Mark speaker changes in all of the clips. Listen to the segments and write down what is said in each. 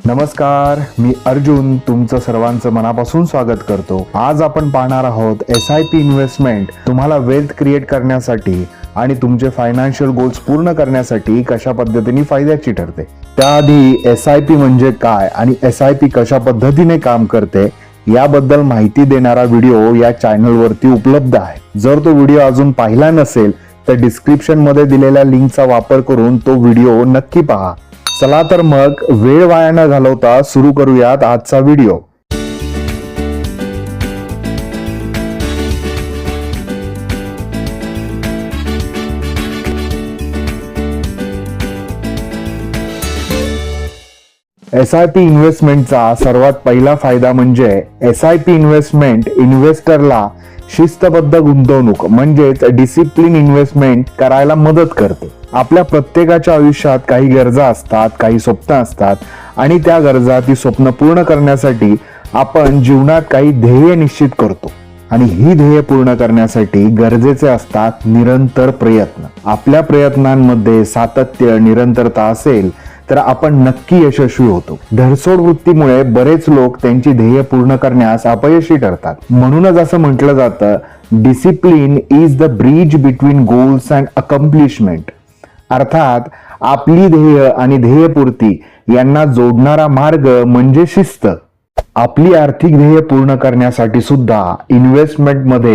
Speaker 1: नमस्कार मी अर्जुन तुमचं सर्वांचं मनापासून स्वागत करतो. आज आपण पाहणार आहोत एस आय पी इन्व्हेस्टमेंट तुम्हाला वेल्थ क्रिएट करण्यासाठी आणि तुमचे फायनान्शियल गोल्स पूर्ण करण्यासाठी कशा पद्धतीने फायद्याची ठरते. त्याआधी एस आय पी म्हणजे काय आणि एस आय पी कशा पद्धतीने काम करते याबद्दल माहिती देणारा व्हिडिओ या चॅनलवरती उपलब्ध आहे. जर तो व्हिडिओ अजून पाहिला नसेल तर डिस्क्रिप्शनमध्ये दिलेल्या लिंकचा वापर करून तो व्हिडिओ नक्की पहा. चला तर मग वेळ वाया न घालवता सुरू करूयात आजचा व्हिडिओ. एस आय पी इन्व्हेस्टमेंटचा सर्वात पहिला फायदा म्हणजे एस आय पी इन्व्हेस्टमेंट इन्व्हेस्टरला शिस्तबद्ध गुंतवणूक म्हणजेच डिसिप्लिन इन्व्हेस्टमेंट करायला मदत करते. आपल्या प्रत्येकाच्या आयुष्यात काही गरजा असतात काही स्वप्न असतात आणि त्या गरजा ती स्वप्न पूर्ण करण्यासाठी आपण जीवनात काही ध्येय निश्चित करतो. आणि ही ध्येय पूर्ण करण्यासाठी गरजेचे असतात निरंतर प्रयत्न. आपल्या प्रयत्नांमध्ये सातत्य निरंतरता असेल तर आपण नक्की यशस्वी होतो. धरसोड वृत्तीमुळे बरेच लोक त्यांची ध्येय पूर्ण करण्यास अपयशी ठरतात. म्हणूनच असं म्हटलं जातं discipline is the bridge between goals and accomplishment अर्थात आपली ध्येय आणि ध्येयपूर्ती यांना जोडणारा मार्ग म्हणजे शिस्त. आपली आर्थिक ध्येय पूर्ण करण्यासाठी सुद्धा इन्व्हेस्टमेंटमध्ये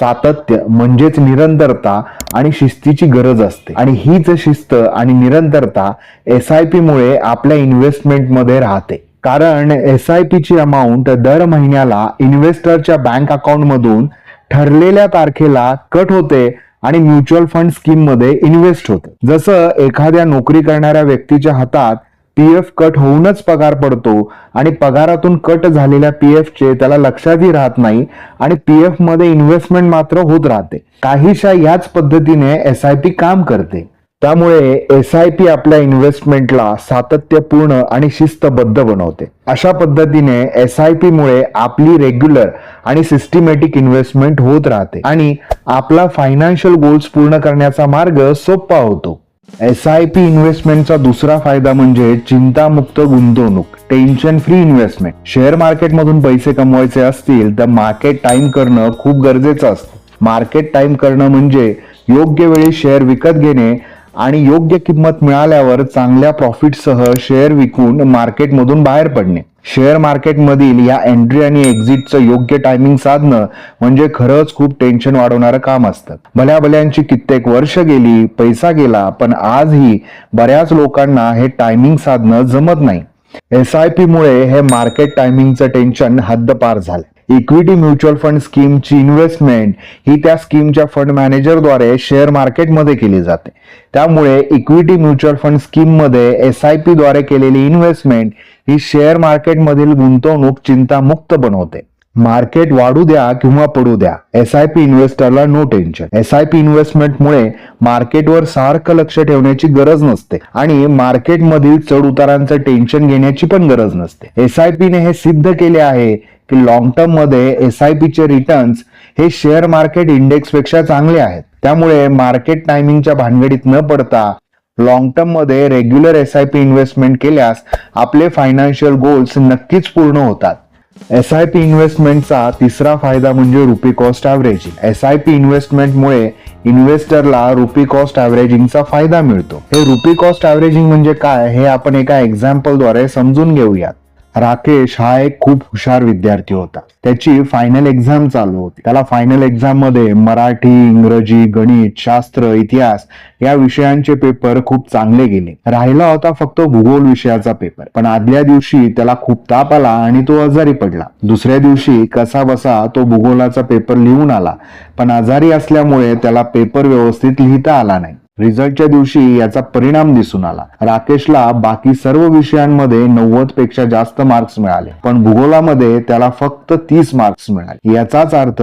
Speaker 1: सातत्य म्हणजेच निरंतरता आणि शिस्तीची गरज असते. आणि हीच शिस्त आणि निरंतरता एस आय पी मुळे आपल्या इन्व्हेस्टमेंटमध्ये राहते. कारण एस आय पी ची अमाऊंट दर महिन्याला इन्व्हेस्टरच्या बँक अकाउंट मधून ठरलेल्या तारखेला कट होते आणि म्युच्युअल फंड स्कीममध्ये इन्व्हेस्ट होते. जसं एखाद्या नोकरी करणाऱ्या व्यक्तीच्या हातात पीएफ कट होऊनच पगार पडतो आणि पगारातून कट झालेल्या पीएफ चे त्याला लक्षातही राहत नाही आणि पीएफमध्ये इन्व्हेस्टमेंट मात्र होत राहते. काहीशा याच पद्धतीने एस आय पी काम करते. त्यामुळे एस आय पी आपल्या इन्व्हेस्टमेंटला सातत्यपूर्ण आणि शिस्तबद्ध बनवते. अशा पद्धतीने एस आय पी मुळे आपली रेग्युलर आणि सिस्टमॅटिक इन्व्हेस्टमेंट होत राहते आणि आपला फायनान्शियल गोल्स पूर्ण करण्याचा मार्ग सोपा होतो. एस आय पी इन्व्हेस्टमेंटचा दुसरा फायदा म्हणजे चिंतामुक्त गुंतवणूक टेन्शन फ्री इन्व्हेस्टमेंट शेअर मार्केटमधून पैसे कमवायचे असतील तर मार्केट टाइम करणं खूप गरजेचं असतं. मार्केट टाइम करणं म्हणजे योग्य वेळी शेअर विकत घेणे आणि योग्य किंमत मिळाल्यावर चांगल्या प्रॉफिटसह शेअर विकून मार्केटमधून बाहेर पडणे. शेअर मार्केटमधील या एंट्री आणि एक्झिटचं योग्य टायमिंग साधणं म्हणजे खरंच खूप टेन्शन वाढवणारं काम असतं. भल्या भल्यांची कित्येक वर्ष गेली पैसा गेला पण आजही बऱ्याच लोकांना हे टायमिंग साधणं जमत नाही. एस आय पी मुळे हे मार्केट टायमिंगचं टेन्शन हद्दपार झालं इक्विटी म्युच्युअल फंड स्कीमची इन्व्हेस्टमेंट ही त्या स्कीमच्या फंड मॅनेजरद्वारे शेअर मार्केटमध्ये केली जाते. त्यामुळे इक्विटी म्युच्युअल फंड स्कीममध्ये एस आय पी द्वारे केलेली इन्व्हेस्टमेंट ही शेअर मार्केटमधील गुंतवणूक चिंतामुक्त बनवते. मार्केट वाढू द्या किंवा पडू द्या S I P इन्व्हेस्टरला no tension S I P इन्व्हेस्टमेंटमुळे मार्केटवर सारखं लक्ष ठेवण्याची गरज नसते आणि मार्केटमधील चढ उतारांचं टेन्शन घेण्याची पण गरज नसते. एस आय पीने हे सिद्ध केले आहे की लॉंग टर्ममध्ये एस आय पीचे रिटर्न्स हे शेअर मार्केट इंडेक्सपेक्षा चांगले आहेत. त्यामुळे मार्केट टायमिंगच्या भानगडीत न पडता लॉंग टर्ममध्ये regular S I P investment केल्यास आपले फायनान्शियल गोल्स नक्कीच पूर्ण होतात. एस आय पी इन्व्हेस्टमेंटचा तिसरा फायदा म्हणजे rupee cost averaging S I P इन्व्हेस्टमेंटमुळे इन्व्हेस्टरला रुपी कॉस्ट ॲव्हरेजिंगचा फायदा मिळतो. हे रुपी कॉस्ट ॲव्हरेजिंग म्हणजे काय हे आपण एका एक्झाम्पलद्वारे समजून घेऊयात. राकेश हा एक खूप हुशार विद्यार्थी होता. त्याची फायनल एक्झाम चालू होती. त्याला फायनल एक्झाममध्ये मराठी इंग्रजी गणित शास्त्र इतिहास या विषयांचे पेपर खूप चांगले गेले. राहिला होता फक्त भूगोल विषयाचा पेपर पण आदल्या दिवशी त्याला खूप ताप आला आणि तो आजारी पडला. दुसऱ्या दिवशी कसा बसा तो भूगोलाचा पेपर लिहून आला. पण आजारी असल्यामुळे त्याला पेपर व्यवस्थित लिहिता आला नाही. रिझल्टच्या दिवशी याचा परिणाम दिसून आला. राकेशला बाकी सर्व विषयांमध्ये नव्वदपेक्षा जास्त मार्क्स मिळाले. पण भूगोलामध्ये त्याला फक्त तीस मार्क्स मिळाले. याचाच अर्थ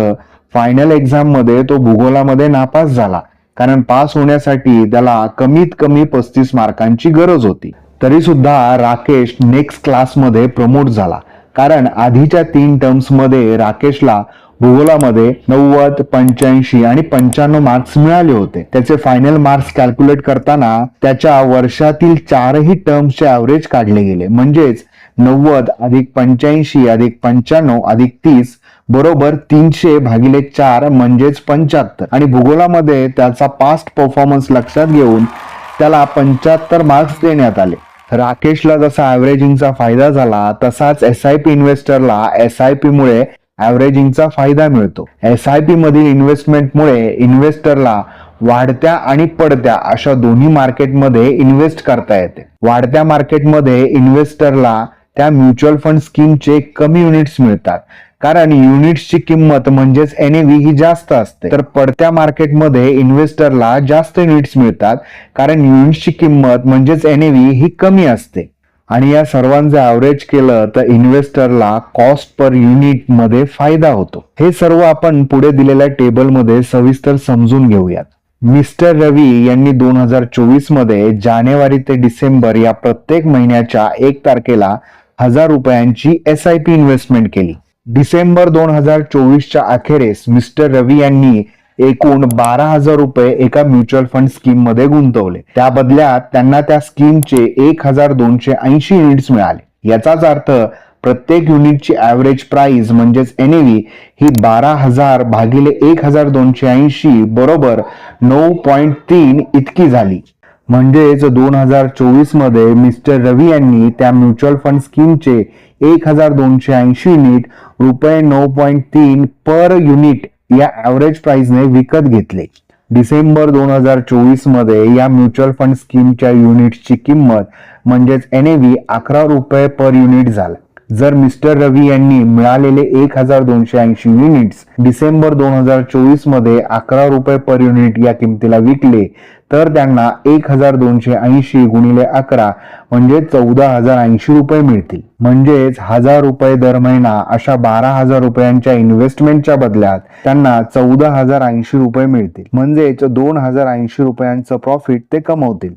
Speaker 1: फायनल एक्झाममध्ये तो भूगोलामध्ये नापास झाला. कारण पास होण्यासाठी त्याला कमीत कमी पस्तीस मार्कांची गरज होती. तरी सुद्धा राकेश नेक्स्ट क्लासमध्ये प्रमोट झाला. कारण आधीच्या तीन टर्म्समध्ये राकेशला भूगोलामध्ये नव्वद पंच्याऐंशी आणि पंच्याण्णव मार्क्स मिळाले होते. त्याचे फायनल मार्क्स कॅल्क्युलेट करताना त्याच्या वर्षातील चारही टर्म्सचे ॲव्हरेज काढले गेले. म्हणजेच नव्वद अधिक पंच्याऐंशी अधिक पंच्याण्णव अधिक तीस बरोबर तीनशे भागिले चार म्हणजेच पंच्याहत्तर. आणि भूगोलामध्ये त्याचा पास्ट परफॉर्मन्स लक्षात घेऊन त्याला पंच्याहत्तर मार्क्स देण्यात आले. राकेशला जसा ॲव्हरेजिंगचा फायदा झाला तसाच एस आय पी इन्व्हेस्टरला एस आय पी मुळे ॲव्हरेजिंगचा फायदा मिळतो. एस आय पी मधील इन्व्हेस्टमेंटमुळे इन्व्हेस्टरला वाढत्या आणि पडत्या अशा दोन्ही मार्केटमध्ये इन्व्हेस्ट करता येते. वाढत्या मार्केटमध्ये इन्व्हेस्टरला त्या म्युच्युअल फंड स्कीमचे कमी युनिट्स मिळतात. कारण युनिट्सची किंमत म्हणजेच एन ही जास्त असते. तर पडत्या मार्केटमध्ये इन्व्हेस्टरला जास्त युनिट्स मिळतात. कारण युनिट्सची किंमत म्हणजेच एन ही कमी असते. आणि या सर्वांचं ॲव्हरेज केलं तर इन्व्हेस्टरला कॉस्ट पर युनिटमध्ये फायदा होतो. हे सर्व आपण पुढे दिलेल्या टेबलमध्ये सविस्तर समजून घेऊयात. मिस्टर रवी यांनी दोन हजार चोवीसमध्ये जानेवारी ते डिसेंबर या प्रत्येक महिन्याच्या एक तारखेला हजार रुपयांची एस आय पी इन्व्हेस्टमेंट केली. डिसेंबर दोन हजार चोवीसच्या अखेरीस मिस्टर रवी यांनी एकूण बारा हजार रुपये एका म्युच्युअल फंड स्कीममध्ये गुंतवले. त्या बदल्यात त्यांना त्या स्कीमचे एक हजार दोनशे ऐंशी युनिट्स मिळाले. याचाच अर्थ प्रत्येक युनिटची ॲव्हरेज प्राइस म्हणजेच एनएव्ही ही बारा हजार भागिले एक हजार दोनशे ऐंशी बरोबर नऊ पॉईंट तीन इतकी झाली. म्हणजेच दोन हजार चोवीसमध्ये मिस्टर रवी यांनी त्या म्युच्युअल फंड स्कीमचे एक हजार दोनशे ऐंशी युनिट रुपये नऊ पॉईंट तीन पर युनिट या ॲव्हरेज प्राइसने विकत घेतले. डिसेंबर दोन हजार चोवीसमध्ये या म्युच्युअल फंड स्कीमच्या युनिटची किंमत म्हणजेच एन ए व्ही अकरा रुपये पर युनिट झाला. जर मिस्टर रवी यांनी मिळालेले एक हजार दोनशे ऐंशी युनिट्स डिसेंबर दोन हजार चोवीसमध्ये अकरा रुपये पर युनिट या किमतीला विकले तर त्यांना एक हजार दोनशे ऐंशी गुणिले अकरा म्हणजे चौदा हजार ऐंशी रुपये मिळतील. म्हणजेच हजार रुपये दर महिना अशा बारा हजार रुपयांच्या इन्व्हेस्टमेंटच्या बदल्यात त्यांना चौदा हजार ऐंशी रुपये मिळतील. म्हणजेच दोन हजार ऐंशी रुपयांचं प्रॉफिट ते कमवतील.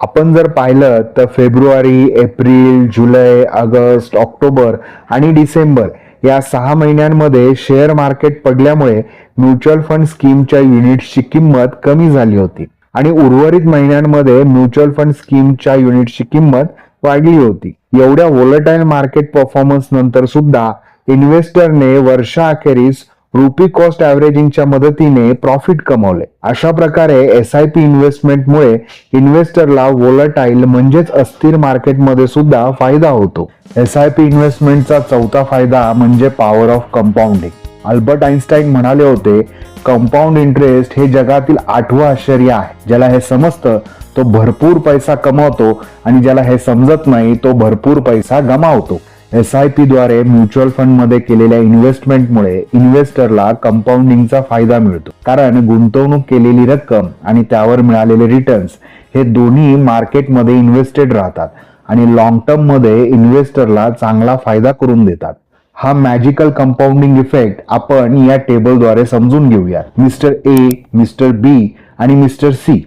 Speaker 1: आपण जर पाहिलं तर फेब्रुवारी एप्रिल जुलै ऑगस्ट ऑक्टोबर आणि डिसेंबर या सहा महिन्यांमध्ये शेअर मार्केट पडल्यामुळे म्युच्युअल फंड स्कीमच्या युनिट्सची किंमत कमी झाली होती. आणि उर्वरित महिन्यांमध्ये म्युच्युअल फंड स्कीमच्या युनिटची किंमत वाढली होती. एवढ्या व्होलटाईल मार्केट परफॉर्मन्स नंतर सुद्धा इन्व्हेस्टरने वर्षाअखेरीस रुपी कॉस्ट ॲव्हरेजिंगच्या मदतीने प्रॉफिट कमवले. अशा प्रकारे एस आय पी इन्व्हेस्टमेंटमुळे इन्व्हेस्टरला वोलटाईल म्हणजेच अस्थिर मार्केटमध्ये सुद्धा फायदा होतो. एस आय पी इन्व्हेस्टमेंटचा चौथा फायदा म्हणजे power of compounding Albert Einstein म्हणाले होते कंपाऊंड इंटरेस्ट हे जगातील आठवं आश्चर्य आहे. ज्याला हे समजतं तो भरपूर पैसा कमवतो आणि ज्याला हे समजत नाही तो भरपूर पैसा गमावतो. एस आय पी द्वारे म्युच्युअल फंडमध्ये केलेल्या इन्व्हेस्टमेंटमुळे इन्व्हेस्टरला कंपाऊंडिंगचा फायदा मिळतो. कारण गुंतवणूक केलेली रक्कम आणि त्यावर मिळालेले रिटर्न्स हे दोन्ही मार्केटमध्ये इन्व्हेस्टेड राहतात आणि लॉंग टर्ममध्ये इन्व्हेस्टरला चांगला फायदा करून देतात. हा मॅजिकल कंपाऊंडिंग इफेक्ट आपण या टेबलद्वारे समजून घेऊया मिस्टर ए मिस्टर बी आणि मिस्टर सी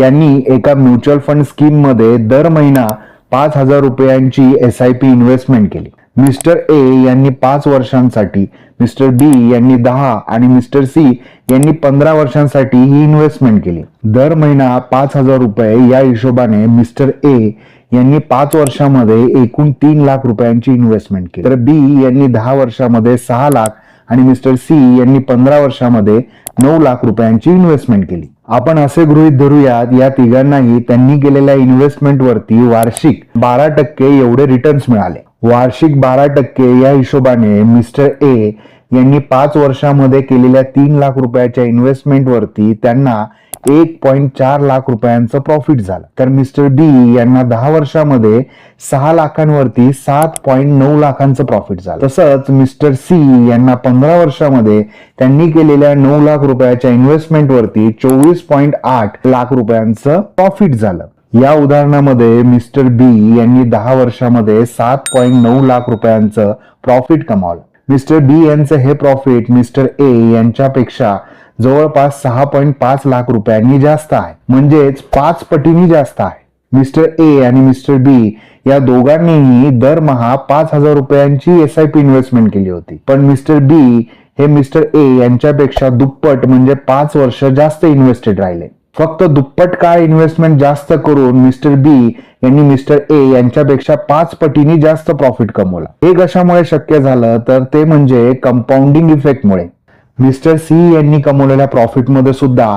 Speaker 1: यांनी एका म्युच्युअल फंड स्कीममध्ये दर महिना पाच हजार रुपयांची एस आय पी इन्व्हेस्टमेंट केली. मिस्टर ए यांनी पाच वर्षांसाठी मिस्टर बी यांनी दहा आणि मिस्टर सी यांनी पंधरा वर्षांसाठी ही इन्व्हेस्टमेंट केली. दर महिना पाच हजार रुपये या हिशोबाने मिस्टर ए यांनी पाच वर्षामध्ये एकूण तीन लाख रुपयांची इन्व्हेस्टमेंट केली. तर बी यांनी दहा वर्षामध्ये सहा लाख आणि मिस्टर सी यांनी पंधरा वर्षामध्ये नऊ लाख रुपयांची इन्व्हेस्टमेंट केली. आपण असे गृहीत धरूयात या तिघांनाही त्यांनी केलेल्या इन्व्हेस्टमेंट वरती वार्षिक बारा टक्के एवढे रिटर्न्स मिळाले. वार्षिक बारा टक्के या हिशोबाने मिस्टर ए यांनी पाच वर्षामध्ये केलेल्या तीन लाख रुपयाच्या इन्व्हेस्टमेंटवरती त्यांना एक पॉईंट चार लाख रुपयांचं प्रॉफिट झालं. तर मिस्टर डी यांना दहा वर्षामध्ये सहा लाखांवरती सात पॉईंट नऊ लाखांचं प्रॉफिट झालं. तसंच मिस्टर सी यांना पंधरा वर्षामध्ये त्यांनी केलेल्या नऊ लाख रुपयाच्या इन्व्हेस्टमेंटवरती चोवीस पॉईंट आठ लाख रुपयांचं प्रॉफिट झालं. या उदाहरणामध्ये मिस्टर बी यांनी दहा वर्षामध्ये सात पॉईंट नऊ लाख रुपयांचं प्रॉफिट कमावलं. मिस्टर बी यांचं हे प्रॉफिट मिस्टर ए यांच्यापेक्षा जवळपास सहा पॉईंट पाच लाख रुपयांनी जास्त आहे. म्हणजेच पाच पटींनी जास्त आहे. मिस्टर ए आणि मिस्टर बी या दोघांनीही दरमहा पाच हजार रुपयांची एस आय पी इन्व्हेस्टमेंट केली होती. पण मिस्टर बी हे मिस्टर ए यांच्यापेक्षा दुप्पट म्हणजे पाच वर्ष जास्त इन्व्हेस्टेड राहिले. फक्त दुप्पट काळ इन्व्हेस्टमेंट जास्त करून मिस्टर बी यांनी मिस्टर ए यांच्यापेक्षा पाच पटीने जास्त प्रॉफिट कमवला. हे कशामुळे शक्य झालं तर ते म्हणजे कंपाऊंडिंग इफेक्टमुळे मिस्टर सी यांनी कमवलेल्या प्रॉफिटमध्ये सुद्धा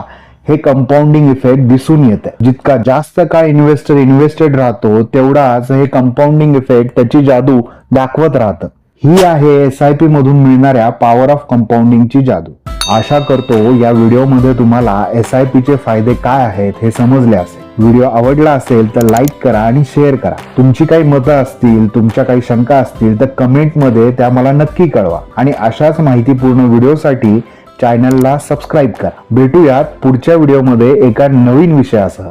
Speaker 1: हे कंपाऊंडिंग इफेक्ट दिसून येते जितका जास्त काळ इन्व्हेस्टर इन्व्हेस्टेड राहतो तेवढाच हे कंपाऊंडिंग इफेक्ट त्याची जादू दाखवत राहतं. ही आहे एस आय पी मधून मिळणाऱ्या पॉवर ऑफ कंपाऊंडिंगची जादू. आशा करतो या व्हिडिओमध्ये तुम्हाला एस आय पीचे फायदे काय आहेत हे समजले असेल. व्हिडिओ आवडला असेल तर लाईक करा आणि शेअर करा. तुमची काही मतं असतील तुमच्या काही शंका असतील तर कमेंटमध्ये त्या मला नक्की कळवा. आणि अशाच माहितीपूर्ण व्हिडिओसाठी चॅनलला सबस्क्राईब करा. भेटूयात पुढच्या व्हिडिओमध्ये एका नवीन विषयासह.